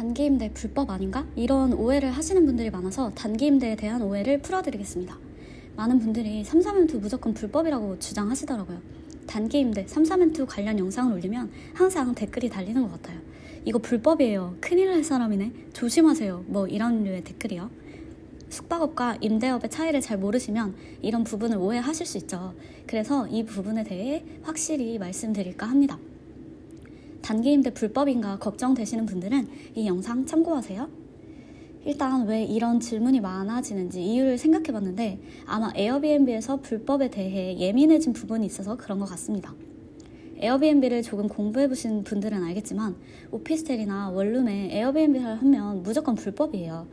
단기 임대 불법 아닌가? 이런 오해를 하시는 분들이 많아서 단기 임대에 대한 오해를 풀어드리겠습니다. 많은 분들이 3사멘투 무조건 불법이라고 주장하시더라고요. 단기 임대 3사멘투 관련 영상을 올리면 항상 댓글이 달리는 것 같아요. 이거 불법이에요. 큰일 날 사람이네. 조심하세요. 뭐 이런 류의 댓글이요. 숙박업과 임대업의 차이를 잘 모르시면 이런 부분을 오해하실 수 있죠. 그래서 이 부분에 대해 확실히 말씀드릴까 합니다. 단기 임대 불법인가 걱정되시는 분들은 이 영상 참고하세요. 일단 왜 이런 질문이 많아지는지 이유를 생각해 봤는데 아마 에어비앤비에서 불법에 대해 예민해진 부분이 있어서 그런 것 같습니다. 에어비앤비를 조금 공부해 보신 분들은 알겠지만 오피스텔이나 원룸에 에어비앤비를 하면 무조건 불법이에요.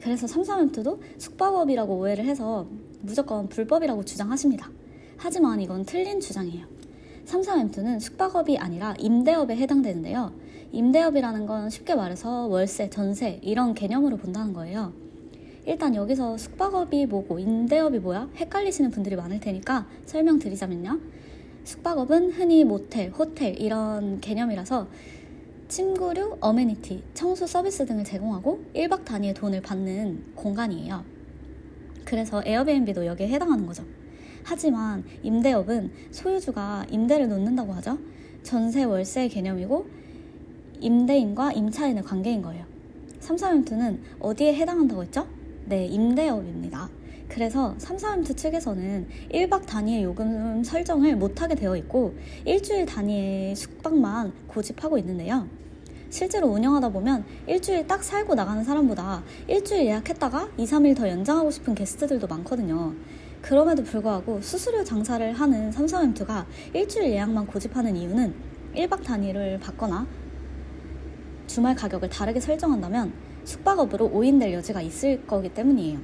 그래서 삼사멘트도 숙박업이라고 오해를 해서 무조건 불법이라고 주장하십니다. 하지만 이건 틀린 주장이에요. 삼사멘트는 숙박업이 아니라 임대업에 해당되는데요. 임대업이라는 건 쉽게 말해서 월세, 전세 이런 개념으로 본다는 거예요. 일단 여기서 숙박업이 뭐고 임대업이 뭐야? 헷갈리시는 분들이 많을 테니까 설명드리자면요. 숙박업은 흔히 모텔, 호텔 이런 개념이라서 침구류, 어메니티, 청소 서비스 등을 제공하고 1박 단위의 돈을 받는 공간이에요. 그래서 에어비앤비도 여기에 해당하는 거죠. 하지만 임대업은 소유주가 임대를 놓는다고 하죠. 전세, 월세 개념이고 임대인과 임차인의 관계인 거예요. 3사멘트는 어디에 해당한다고 했죠? 네, 임대업입니다. 그래서 3사멘트 측에서는 1박 단위의 요금 설정을 못하게 되어 있고 일주일 단위의 숙박만 고집하고 있는데요. 실제로 운영하다 보면 일주일 딱 살고 나가는 사람보다 일주일 예약했다가 2, 3일 더 연장하고 싶은 게스트들도 많거든요. 그럼에도 불구하고 수수료 장사를 하는 3사멘트가 일주일 예약만 고집하는 이유는 1박 단위를 받거나 주말 가격을 다르게 설정한다면 숙박업으로 오인될 여지가 있을 거기 때문이에요.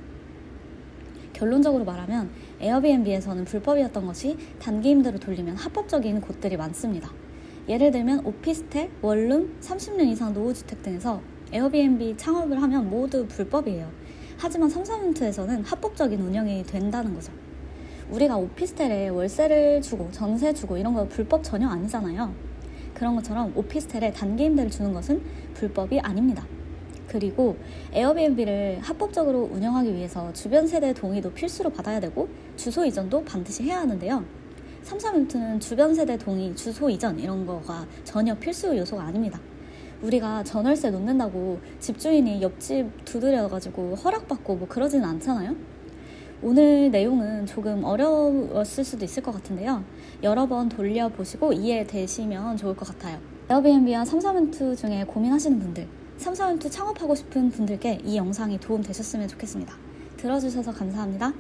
결론적으로 말하면 에어비앤비에서는 불법이었던 것이 단기 임대로 돌리면 합법적인 곳들이 많습니다. 예를 들면 오피스텔, 원룸, 30년 이상 노후주택 등에서 에어비앤비 창업을 하면 모두 불법이에요. 하지만 3사멘트에서는 합법적인 운영이 된다는 거죠. 우리가 오피스텔에 월세를 주고 전세 주고 이런 거 불법 전혀 아니잖아요. 그런 것처럼 오피스텔에 단기 임대를 주는 것은 불법이 아닙니다. 그리고 에어비앤비를 합법적으로 운영하기 위해서 주변 세대 동의도 필수로 받아야 되고 주소 이전도 반드시 해야 하는데요. 3사멘트는 주변 세대 동의, 주소 이전 이런 거가 전혀 필수 요소가 아닙니다. 우리가 전월세 놓는다고 집주인이 옆집 두드려가지고 허락받고 뭐 그러지는 않잖아요. 오늘 내용은 조금 어려웠을 수도 있을 것 같은데요. 여러 번 돌려보시고 이해되시면 좋을 것 같아요. 에어비앤비와 3사멘트 중에 고민하시는 분들, 3사멘트 창업하고 싶은 분들께 이 영상이 도움 되셨으면 좋겠습니다. 들어주셔서 감사합니다.